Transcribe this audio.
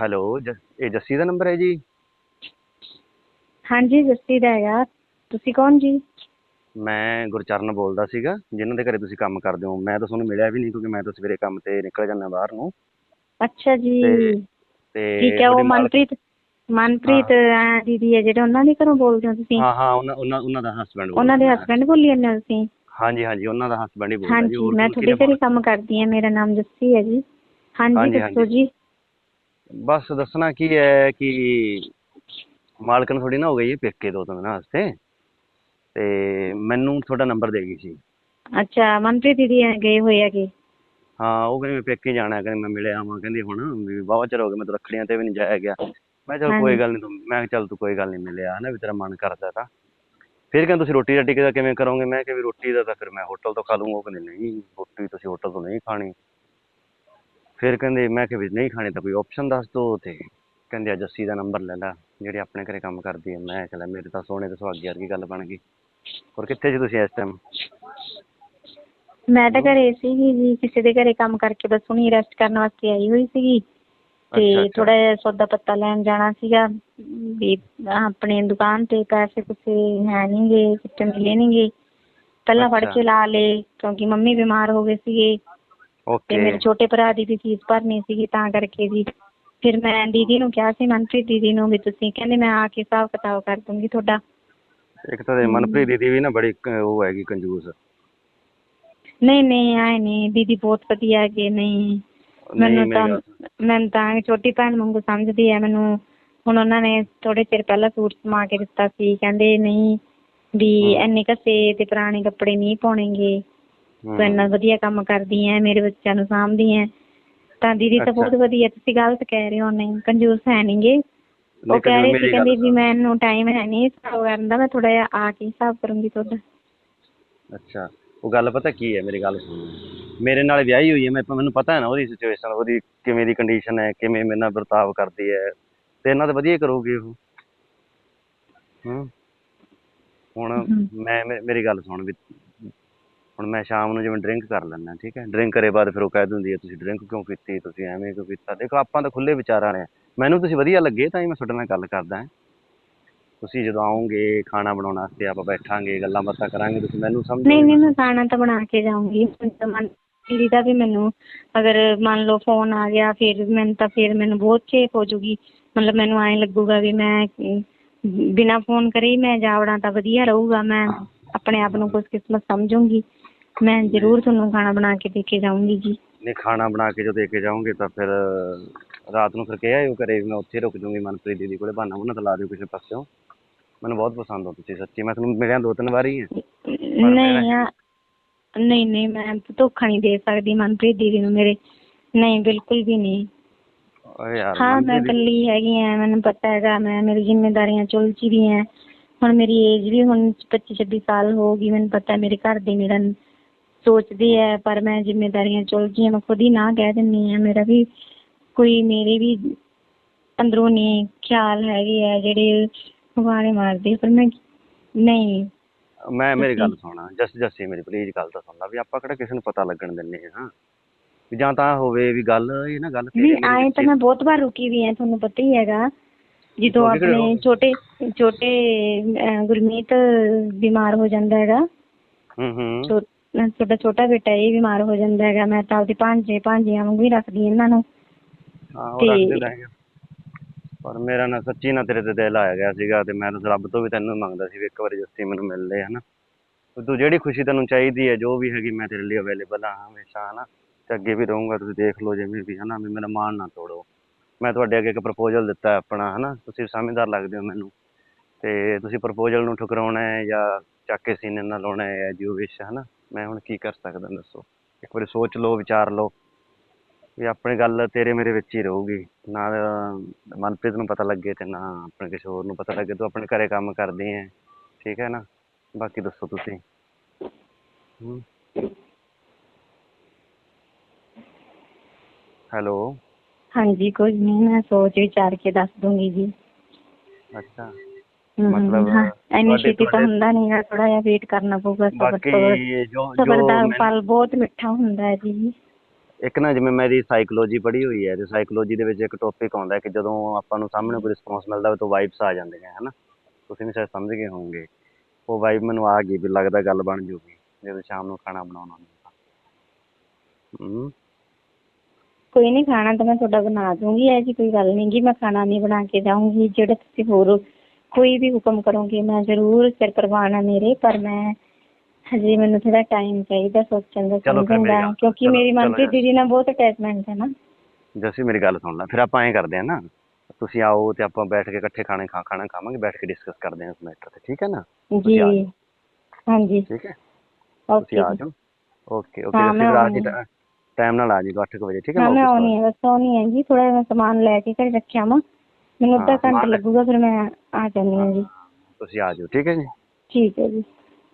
Hello ਜ- ਇਹ ਜੱਸੀ ਦਾ number ਹੈ ਜੀ? ਹਾਂਜੀ ਜੱਸੀ ਦਾ ਹੈਗਾ। ਤੁਸੀਂ ਕੌਣ ਜੀ? ਮੈਂ ਗੁਰਚਰਨ ਬੋਲਦਾ ਸੀਗਾ। ਜਿਨ੍ਹਾਂ ਦੇ ਘਰੇ ਤੁਸੀਂ ਕੰਮ ਕਰਦੇ ਹੋ। ਮੈਂ ਤਾਂ ਤੁਹਾਨੂੰ ਮਿਲਿਆ ਵੀ ਨਹੀਂ ਕਿਉਂਕਿ ਮੈਂ ਤਾਂ ਸਵੇਰੇ ਕੰਮ ਤੇ ਨਿਕਲ ਜਾਂਦਾ ਬਾਹਰ ਨੂੰ। ਅੱਛਾ ਜੀ। ਤੇ- ਤੇ ਠੀਕ ਹੈ ਉਹ ਮਨਪ੍ਰੀਤ ਮਨਪ੍ਰੀਤ ਅਹ, ਦੀਦੀ ਹੈ ਜਿਹੜੇ ਉਹਨਾਂ ਦੇ ਘਰੋਂ ਬੋਲਦੇ ਹੋ ਤੁਸੀਂ? ਹਾਂ ਹਾਂ ਉਹਨਾਂ ਉਹਨਾਂ ਉਹਨਾਂ ਦਾ ਹਸਬੰਡ ਉਹਨਾਂ ਦੇ ਹਸਬੰਡ ਬੋਲੀ ਜਾਂਦੇ ਹੋ ਤੁਸੀਂ? ਹਾਂਜੀ ਹਾਂਜੀ ਉਹਨਾਂ ਦਾ ਹਸਬੰਡ ਹੀ ਬੋਲਦਾ ਹਾਂਜੀ ਹੋਰ ਮੈਂ ਤੁਹਾਡੇ ਘਰੇ ਕੰਮ ਕਰਦੀ ਹਾਂ ਮੇਰਾ ਨਾਮ ਜੱਸੀ ਹੈ ਜੀ। ਹਾਂਜੀ ਹਾਂਜੀ, ਦੱਸੋ ਹਾਂਜੀ। ਜੀ। ਬਸ ਦੱਸਣਾ ਕੀ ਹੈ ਕਿ ਮਾਲਕਨ ਥੋੜੀ ਨਾ ਹੋ ਗਈ ਹੈ ਪੇਕੇ ਦੋ ਤਿੰਨ ਦਿਨਾਂ ਵਾਸਤੇ। ਤੇ ਮੈਨੂੰ ਤੁਹਾਡਾ ਨੰਬਰ ਦੇ ਗਈ ਸੀ। ਅੱਛਾ ਮਨਪ੍ਰੀਤ ਦੀਦੀ ਐ ਗਏ ਹੋਏ ਹੈਗੇ। ਹਾਂ ਉਹ ਕਹਿੰਦੀ ਮੈਂ ਪੇਕੇ ਜਾਣਾ ਕਹਿੰਦੀ ਮੈਂ ਮਿਲਿਆ ਆਵਾਂ ਕਹਿੰਦੀ ਹੁਣ ਵੀ ਬਾਵਾ ਚਿਰ ਹੋ ਗਿਆ ਮੈਂ ਤਾਂ ਰੱਖੜੀਆਂ ਤੇ ਵੀ ਨਹੀਂ ਜਾਇਆ ਗਿਆ। ਮੈਂ ਕਿਹਾ ਚੱਲ ਕੋਈ। ਗੱਲ ਨਹੀਂ ਤੂੰ ਮੈਂ ਕਿਹਾ ਚੱਲ ਤੂੰ ਕੋਈ ਗੱਲ ਨਹੀਂ ਮਿਲਿਆ ਹਨਾ ਵੀ ਤੇਰਾ ਮਨ ਕਰਦਾ ਤਾਂ। ਫਿਰ ਕਹਿੰਦੇ ਤੁਸੀਂ ਰੋਟੀ ਰਾਟੀ ਕਿਦਾ ਕਿਵੇਂ ਕਰੋਗੇ? ਮੈਂ ਕਿਹਾ ਵੀ ਰੋਟੀ ਦਾ ਤਾਂ ਫਿਰ ਮੈਂ ਹੋਟਲ ਤੋਂ ਖਾ ਲੂੰਗਾ ਉਹ ਕਹਿੰਦੇ ਨਹੀਂ ਰੋਟੀ ਤੁਸੀਂ ਹੋਟਲ ਤੋਂ ਨਹੀਂ ਖਾਣੀ। ਫਿਰ ਕਹਿੰਦੇ ਮੈਂ ਕਿਹਾ ਵੀ ਨਹੀਂ ਖਾਣੀ ਤਾਂ ਕੋਈ ਆਪਸ਼ਨ ਦੱਸ ਦਿਓ ਤੇ ਕਹਿੰਦੇ ਆ ਜੱਸੀ ਦਾ ਨੰਬਰ ਲੈ ਲੈ ਜਿਹੜੀ ਆਪਣੇ ਘਰੇ ਕੰਮ ਕਰਦੀ ਹੈ ਮੈਂ ਕਿਹਾ ਲੈ ਮੇਰੇ ਤਾਂ ਸੋਹਣੇ ਤੇ ਸੁਹਾਗੀ ਵਰਗੀ ਗੱਲ ਬਣ ਗਈ। ਹੋਰ ਕਿੱਥੇ ਜੀ ਤੁਸੀਂ ਇਸ ਟਾਈਮ ਮੈਂ ਤਾਂ ਘਰੇ ਸੀਗੀ ਜੀ ਕਿਸੇ ਦੇ ਘਰੇ ਕੰਮ ਕਰਕੇ ਬਸ ਹੁਣੀ ਰੈਸਟ ਕਰਨ ਵਾਸਤੇ ਆਈ ਹੋਈ ਸੀਗੀ। ਤੇ। ਥੋੜਾ ਜਿਹਾ ਸੌਦਾ ਪੱਤਾ ਲੈਣ ਜਾਣਾ ਸੀਗਾ। ਵੀ ਆਪਣੇ ਦੁਕਾਨ ਤੇ ਪੈਸੇ ਕੁਛ ਹੈ ਨਹੀਂਗੇ ਕਿਤੇ ਮਿਲੇ ਨਹੀਂਗੇ ਪਹਿਲਾਂ ਫੜ। ਕੇ ਲਾ ਲਏ ਕਿਉਂਕਿ ਮੰਮੀ ਬਿਮਾਰ ਹੋ ਗਏ ਸੀਗੇ। ਤੇ ਮੇਰੇ ਛੋਟੇ ਭਰਾ ਦੀ ਵੀ ਫੀਸ ਭਰਨੀ ਸੀਗੀ ਤਾਂ ਕਰਕੇ ਜੀ ਫਿਰ ਮੈਂ ਦੀਦੀ ਨੂੰ ਕਿਹਾ ਸੀ ਮਨਪ੍ਰੀਤ ਦੀਦੀ ਨੂੰ ਵੀ ਤੁਸੀਂ ਕਹਿੰਦੇ ਮੈਂ ਆ ਕੇ ਹਿਸਾਬ ਕਿਤਾਬ ਕਰ ਦੂੰਗੀ ਤੁਹਾਡਾ। ਇੱਕ ਤਾਂ ਇਹ ਮਨਪ੍ਰੀਤ ਦੀਦੀ ਵੀ ਨਾ ਬੜੀ ਕ- ਉਹ ਹੈਗੀ ਕੰਜੂਸ। ਨਹੀਂ ਨਹੀਂ ਆਏ ਨਹੀਂ ਦੀਦੀ ਬਹੁਤ ਵਧੀਆ ਹੈਗੇ ਨਹੀਂ। ਮੈਨੂੰ ਮੇਰੀ ਤਾਂ ਗੱਲ। ਮੈਨੂੰ ਤਾਂ ਛੋਟੀ ਭੈਣ ਵਾਂਗੂ ਸਮਝਦੀ ਹੈ ਮੈਨੂੰ ਹੁਣ ਉਹਨਾਂ ਨੇ ਥੋੜੇ ਚਿਰ ਪਹਿਲਾਂ ਸੂਟ ਸਮਾ ਕੇ ਦਿੱਤਾ ਸੀ ਕਹਿੰਦੇ ਨਹੀਂ ਵੀ। ਇੰਨੇ ਘਸੇ ਤੇ ਪੁਰਾਣੇ ਕੱਪੜੇ ਨਹੀਂ ਪਾਉਣੇਗੇ। ਤੂੰ ਇੰਨਾ ਵਧੀਆ ਕੰਮ ਕਰਦੀ ਐ ਮੇਰੇ ਬੱਚਿਆਂ ਨੂੰ ਸਾਂਭਦੀ ਐ। ਤਾਂ ਦੀਦੀ ਤਾਂ। ਬਹੁਤ ਵਧੀਆ ਤੁਸੀਂ ਗਲਤ ਕਹਿ ਰਹੇ ਹੋ ਨਹੀਂ ਕੰਜੂਸ ਹੈ ਨਹੀਂਗੇ ਉਹ ਕਹਿ ਰਹੇ ਸੀ ਕਹਿੰਦੇ ਵੀ। ਮੈਨੂੰ ਟਾਈਮ ਹੈ ਨਹੀਂ ਹਿਸਾਬ ਕਰਨ ਦਾ ਮੈਂ ਥੋੜਾ ਜਿਹਾ ਆ ਕੇ ਹਿਸਾਬ ਕਰੂੰਗੀ ਤੁਹਾਡਾ। ਅੱਛਾ ਉਹ ਗੱਲ ਪਤਾ ਕੀ ਹੈ ਮੇਰੀ ਗੱਲ ਸੁਣ। ਮੇਰੇ ਨਾਲ ਵਿਆਹੀ ਹੋਈ ਹੈ ਮੈਂ ਮੈਨੂੰ ਪਤਾ ਹੈ ਨਾ ਉਹਦੀ ਸਿਚੁਏਸ਼ਨ ਉਹਦੀ ਕਿਵੇਂ ਦੀ ਕੰਡੀਸ਼ਨ ਹੈ ਕਿਵੇਂ ਮੇਰੇ ਨਾਲ ਵਰਤਾਵ ਕਰਦੀ ਹੈ ਤੇ ਇਹਨਾਂ ਤਾਂ ਵਧੀਆ ਕਰੂਗੀ ਉਹ। ਹੂੰ। ਹੁਣ ਮੇ- ਮੇਰੀ ਗੱਲ ਸੁਣ ਵੀ ਹੁਣ ਮੈਂ ਸ਼ਾਮ ਨੂੰ ਜਿਵੇਂ ਡਰਿੰਕ ਕਰ ਲੈਂਦਾ ਠੀਕ ਹੈ? ਡਰਿੰਕ ਕਰੇ ਬਾਅਦ ਫਿਰ ਉਹ ਕਹਿ ਦਿੰਦੀ ਹੈ ਤੁਸੀਂ ਡਰਿੰਕ ਕਿਉਂ ਕੀਤੀ ਤੁਸੀਂ ਐਵੇਂ ਕਿਉਂ ਕੀਤਾ ਦੇਖੋ ਆਪਾਂ ਤਾਂ ਖੁੱਲੇ ਵਿਚਾਰਾਂ ਵਾਲੇ ਮੈਨੂੰ ਤੁਸੀਂ ਵਧੀਆ ਲੱਗੇ ਤਾਂ ਹੀ ਮੈਂ ਤੁਹਾਡੇ ਨਾਲ ਗੱਲ ਕਰਦਾ ਤੁਸੀਂ ਜਦੋਂ ਆਓਗੇ ਖਾਣਾ ਬਣਾਉਣ ਵਾਸਤੇ ਆਪਾਂ ਬੈਠਾਂਗੇ ਗੱਲਾਂ ਬਾਤਾਂ ਕਰਾਂਗੇ ਤੁਸੀਂ ਮੈਨੂੰ ਸਮਝੋਗੇ ਨਹੀਂ ਨਹੀਂ ਮੈਂ ਖਾਣਾ ਤਾਂ ਬਣਾ ਕੇ ਜਾਊਂਗੀ। ਹੁਣ ਦਾ ਵੀ ਮੈਨੂੰ ਅਗਰ ਮੰਨ ਲਓ ਫੋਨ ਆ ਗਿਆ ਫਿਰ ਮੈਨੂੰ ਤਾਂ ਫਿਰ ਮੈਨੂੰ ਬਹੁਤ ਚੇਪ ਹੋ ਜੂਗੀ ਮਤਲਬ ਮੈਨੂੰ ਐਂ ਲੱਗੂਗਾ ਵੀ ਮੈਂ ਅਮ, ਬਿਨਾਂ ਫੋਨ ਕਰੇ ਹੀ ਮੈਂ ਜਾਵੜਾਂ ਤਾਂ ਵਧੀਆ ਰਹੂਗਾ। ਮੈਂ ਆਪਣੇ ਆਪ ਨੂੰ ਖੁਸ਼ਕਿਸਮਤ ਸਮਝੂੰਗੀ। ਮੈਂ ਜ਼ਰੂਰ ਤੁਹਾਨੂੰ ਖਾਣਾ ਬਣਾ ਕੇ ਦੇ ਕੇ ਜਾਊਂਗੀ ਜੀ। ਨਹੀਂ ਖਾਣਾ ਬਣਾ ਕੇ ਜੋ ਦੇ ਕੇ ਜਾਓਗੇ ਤਾਂ ਫਿਰ ਰਾਤ ਨੂੰ ਫਿਰ ਕਿਹਾ ਉਹ ਕਰੇ ਮੈਂ ਉੱਥੇ ਰੁਕ ਜੂੰਗੀ ਮਨਪ੍ਰੀਤ ਦੀਦੀ ਕੋਲੇ ਬਹਾਨਾ ਉਹਨਾਂ ਤੇ ਲਾ ਦਿਓ ਕਿਸੇ ਪਾਸਿਓਂ। ਮੈਨੂੰ ਬਹੁਤ ਪਸੰਦ ਹੋ ਤੁਸੀਂ ਸੱਚੀ ਮੈਂ ਤੁਹਾਨੂੰ ਮਿਲਿਆ ਦੋ ਤਿੰਨ ਵਾਰੀ ਹੈ ਨਹੀਂ ਆ ਨਹੀਂ ਨਹੀਂ ਮੈਂ ਧੋਖਾ ਨਹੀਂ ਦੇ ਸਕਦੀ ਮਨਪ੍ਰੀਤ ਦੀਦੀ ਨੂੰ ਮੇਰੇ। ਨਹੀਂ ਬਿਲਕੁਲ ਵੀ ਨਹੀਂ। ਓਏ ਯਾਰ ਹਾਂ ਮੈਂ ਮਨਪ੍ਰੀਤ ਇਕੱਲੀ ਹੈਗੀ ਆ ਮੈਨੂੰ ਪਤਾ ਹੈਗਾ ਮੈਂ ਮੇਰੀ ਜ਼ਿੰਮੇਵਾਰੀਆਂ ਚੁਲਚੀ ਵੀ ਹੈ ਹੁਣ ਮੇਰੀ ਏਜ ਵੀ ਹੁਣ 25 26 ਸਾਲ ਹੋ ਗਈ ਮੈਨੂੰ ਪਤਾ ਮੇਰੇ ਘਰ ਦੇ ਮੇਰਾ ਸੋਚਦੇ ਹੈ ਪਰ ਮੈਂ ਜ਼ਿੰਮੇਵਾਰੀਆਂ ਚੁਲਝੀ ਹਾਂ ਮੈਂ ਖੁਦ ਹੀ ਨਾ ਕਹਿ ਦਿੰਦੀ ਆ ਮੇਰਾ ਵੀ ਕੋਈ ਮੇਰੇ ਵੀ ਅੰਦਰੂਨੀ ਖਿਆਲ ਹੈਗੇ ਆ ਜਿਹੜੇ ਵਾਰੇ ਮਾਰਦੇ ਪਰ ਮੈਂ ਨਹੀਂ। ਮੈਂ ਮੇਰੀ ਗੱਲ ਸੁਣਾ ਜਸ ਜੱਸੀ ਮੇਰੀ ਪਲੀਜ਼ ਗੱਲ ਤਾਂ ਸੁਣ ਲਾ ਵੀ ਆਪਾਂ ਕਿਹੜਾ ਕਿਸੇ ਨੂੰ ਪਤਾ ਲੱਗਣ ਦਿੰਨੇ ਹਾਂ ਵੀ ਜਾਂ ਤਾਂ ਹੋਵੇ ਵੀ ਗੱਲ ਇਹ ਨਾ ਗੱਲ ਨਹੀਂ ਆਏ ਤਾਂ ਮੈਂ ਬਹੁਤ ਵਾਰ ਰੁਕੀ ਵੀ ਆ ਤੁਹਾਨੂੰ ਪਤਾ ਹੀ ਹੈਗਾ। ਜਦੋਂ ਆਪਣੇ ਛੋਟੇ ਛੋਟੇ ਗੁਰਮੀਤ ਬਿਮਾਰ ਹੋ ਜਾਂਦਾ ਹੈਗਾ। ਹੂੰ ਹੂੰ। ਅਹ, ਛੋਟਾ ਬੇਟਾ ਇਹ ਬਿਮਾਰ ਹੋ ਜਾਂਦਾ ਹੈਗਾ ਮੈਂ ਤਾਂ ਆਪਦੇ ਭਾਂਜੇ ਭਾਂਜੀਆਂ ਵਾਂਗੂ ਹੀ ਰੱਖਦੀ ਇਹਨਾਂ ਨੂੰ। ਤੇ- ਰੱਖਦੇ ਤਾਂ ਹੈਗੇ। ਪਰ ਮੇਰਾ ਨਾ ਸੱਚੀ ਨਾ ਤੇਰੇ ਤੇ ਦਿਲ ਆਇਆ ਗਿਆ ਸੀਗਾ ਤੇ ਮੈਂ ਤਾਂ ਰੱਬ ਤੋਂ ਵੀ ਤੈਨੂੰ ਮੰਗਦਾ ਸੀ ਵੀ ਇੱਕ ਵਾਰੀ ਜੱਸੀ ਮੈਨੂੰ ਮਿਲ ਲੈ ਹਨਾ। ਤੇ ਤੂੰ ਜਿਹੜੀ ਖੁਸ਼ੀ ਤੈਨੂੰ ਚਾਹੀਦੀ ਹੈ ਜੋ ਵੀ ਹੈਗੀ ਮੈਂ ਤੇਰੇ ਲਈ ਅਵੇਲੇਬਲ ਹਾਂ ਹਮੇਸ਼ਾ ਹਨਾ। ਤੇ ਅੱਗੇ ਵੀ ਰਹੂੰਗਾ ਤੁਸੀਂ ਦੇਖ ਲਓ ਜਿਵੇਂ ਵੀ ਹਨਾ ਵੀ ਮੇਰਾ ਮਾਣ ਨਾ ਤੋੜੋ। ਮੈਂ ਤੁਹਾਡੇ ਅੱਗੇ ਇੱਕ ਪ੍ਰਪੋਜ਼ਲ ਦਿੱਤਾ ਹੈ ਆਪਣਾ ਹਨਾ। ਤੁਸੀਂ ਸਮਝਦਾਰ ਲੱਗਦੇ ਹੋ ਮੈਨੂੰ। ਤੇ ਤੁਸੀਂ ਪ੍ਰਪੋਜ਼ਲ ਨੂੰ ਠੁਕਰਾਉਣਾ ਹੈ ਜਾਂ ਚੱਕ ਕੇ ਸੀਨੇ ਨਾਲ ਲਾਉਣਾ ਹੈ ਜੋ ਵਿਸ਼ ਹਨਾ। ਮੈਂ ਹੁਣ ਕੀ ਕਰ ਸਕਦਾ ਦੱਸੋ। ਇੱਕ ਵਾਰੀ ਸੋਚ ਲਓ ਵਿਚਾਰ ਲਓ ਵੀ ਆਪਣੀ ਗੱਲ ਤੇਰੇ ਮੇਰੇ ਵਿੱਚ ਹੀ ਰਹੂਗੀ। ਨਾ ਮਨਪ੍ਰੀਤ ਨੂੰ ਪਤਾ ਲੱਗੇ ਤੇ ਨਾ ਆਪਣੇ ਕਿਸੇ ਹੋਰ ਨੂੰ ਪਤਾ ਲੱਗੇ ਤੂੰ ਆਪਣੇ ਘਰੇ ਕੰਮ ਕਰਦੀ ਹੈ ਠੀਕ ਹੈ ਨਾ? ਬਾਕੀ ਦੱਸੋ ਤੁਸੀਂ। ਹੈਲੋ। ਹਾਂਜੀ ਕੋਈ ਨਹੀਂ ਮੈਂ ਸੋਚ ਵਿਚਾਰ ਕੇ ਦੱਸ ਦੂੰਗੀ ਜੀ। ਅੱਛਾ। ਮਤਲਬ ਹਾਂ ਇੰਨੀ ਛੇਤੀ ਤਾਂ ਹੁੰਦਾ ਨਹੀਂਗਾ ਥੋੜਾ ਜਿਹਾ ਵੇਟ ਕਰਨਾ ਪਊਗਾ ਸਬਰ ਬਾਕੀ ਜੋ ਸਬਰ ਦਾ ਫਲ ਬਹੁਤ ਮਿੱਠਾ ਹੁੰਦਾ ਹੈ ਜੀ। ਇੱਕ ਨਾ ਜਿਵੇਂ ਮੇਰੀ ਸਾਈਕੋਲੋਜੀ ਪੜ੍ਹੀ ਹੋਈ ਹੈ ਤੇ ਸਾਈਕੋਲੋਜੀ ਦੇ ਵਿੱਚ ਇੱਕ ਟੌਪਿਕ ਆਉਂਦਾ ਹੈ ਕਿ ਜਦੋਂ ਆਪਾਂ ਨੂੰ ਸਾਹਮਣੇ ਕੋਈ ਰਿਸਪੌਂਸ ਮਿਲਦਾ ਹੋਵੇ ਤਾਂ ਵਾਈਬਸ ਆ ਜਾਂਦੀਆਂ ਹੈ ਨਾ ਤੁਸੀਂ ਵੀ ਸ਼ਾਇਦ ਸਮਝ ਗਏ ਹੋਵੋਗੇ। ਉਹ ਵਾਈਬ ਮੈਨੂੰ ਆ ਗਈ ਵੀ ਲੱਗਦਾ ਗੱਲ ਬਣ ਜੂਗੀ ਜਦੋਂ ਸ਼ਾਮ ਨੂੰ ਖਾਣਾ ਬਣਾਉਣਾ ਹੁੰਦਾ ਹੂੰ ਕੋਈ ਨਹੀਂ ਖਾਣਾ ਤਾਂ ਮੈਂ ਤੁਹਾਡਾ ਬਣਾ ਦੂੰਗੀ ਐ ਜੀ ਕੋਈ ਗੱਲ ਨਹੀਂ ਗੀ ਮੈਂ ਖਾਣਾ ਨਹੀਂ ਬਣਾ ਕੇ ਜਾਊਂਗੀ ਜਿਹੜਾ ਤੁਸੀਂ ਹੋਰ ਕੋਈ ਵੀ ਹੁਕਮ ਕਰੋਗੇ ਮੈਂ ਜ਼ਰੂਰ ਸਿਰ ਪ੍ਰਵਾਨ ਆ ਮੇਰੇ ਪਰ ਮੈਂ ਹਜੇ ਮੈਨੂੰ ਥੋੜਾ ਟਾਈਮ ਚਾਹੀਦਾ ਸੋਚਣ ਦਾ ਸਮਝਣ ਦਾ ਕਿਉਂਕਿ ਮੇਰੀ ਮਨਪ੍ਰੀਤ। ਦੀਦੀ ਨਾਲ ਬਹੁਤ ਅਟੈਚਮੈਂਟ ਹੈ ਨਾ। ਜੱਸੀ ਮੇਰੀ ਗੱਲ ਸੁਣ ਲੈ ਫਿਰ ਆਪਾਂ ਐਂ ਕਰਦੇ ਆ ਨਾ ਤੁਸੀਂ ਆਓ ਤੇ ਆਪਾਂ ਬੈਠ ਕੇ ਇਕੱਠੇ ਖਾਣੇ ਖਾ ਖਾਣਾ ਖਾਵਾਂਗੇ ਬੈਠ ਕੇ ਡਿਸਕਸ ਕਰਦੇ ਹਾਂ ਇਸ ਮੈਟਰ ਤੇ ਠੀਕ ਹੈ ਨਾ? ਜੀ। ਹਾਂਜੀ। ਠੀਕ ਹੈ? ਓਕੇ ਆ ਜਾਓ। ਓਕੇ ਓਕੇ ਜੱਸੀ ਮੈਂ ਰਾਤ ਦੀ ਟਾਈਮ ਨਾਲ ਆ ਜਾਈਓ 8 ਵਜੇ ਠੀਕ ਹੈ ਮੈਂ ਆਉਣੀ ਹੈ ਬਸ ਆਉਣੀ ਹੈ ਜੀ ਥੋੜਾ ਜਿਹਾ ਸਮਾਨ ਲੈ ਕੇ ਘਰੇ ਰੱਖਿਆ ਵਾ। ਮੈਨੂੰ ਅੱਧਾ ਘੰਟਾ ਲੱਗੂਗਾ ਫਿਰ ਮੈਂ ਆ ਜਾਂਦੀ ਹਾਂ ਜੀ। ਤੁਸੀਂ ਆ ਜਾਓ ਠੀਕ ਹੈ ਜੀ? ਠੀਕ ਹੈ ਜੀ।